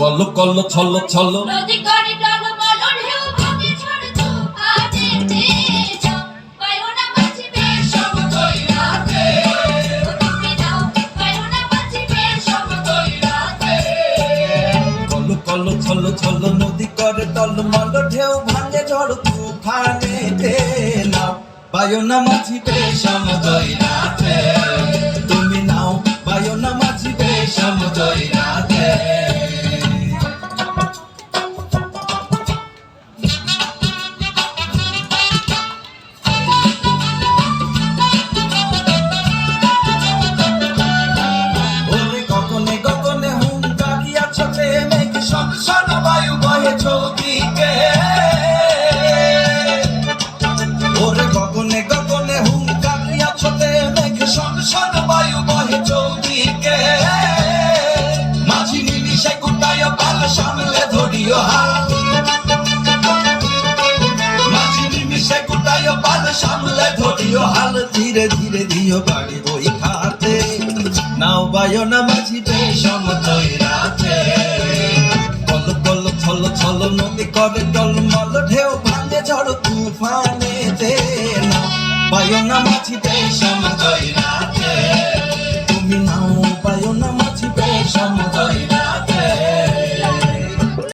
Call call ছল ছল। নদী করে টলমল কল ছল ছল নদী করে টলমল ঢেউ ভাঙে ঝড় তুফানে নাও বায়না মাঝিবে সমুদয় রাতে। তুমি নাও বায়না মাঝিবে সমুদয় রাতে। ওরে গগনে গগনে বায়ু বহে চৌদিকে ওরে গগনে গগনে হুঙ্কারিয়া ছোটে মেঘ সংসার বায়ু বহে চৌদিকে মাঝি নিমিষে কুটায় পাল সামলে ধরিও হাত মাঝি নিমিষে কুটায় পাল সামলে ধরিও হাল। ধীরে ধীরে দিও গাড়ি বই খাতে নাও বায়না মাঝি সমতই রাতে করে টলমল ঢেউ ভাঙে ঝড় তুফানে দে না পায়ো না মাছি দেশম জয় রাতে তুমি নাও, পায়ো না মাছি দেশম জয় রাতে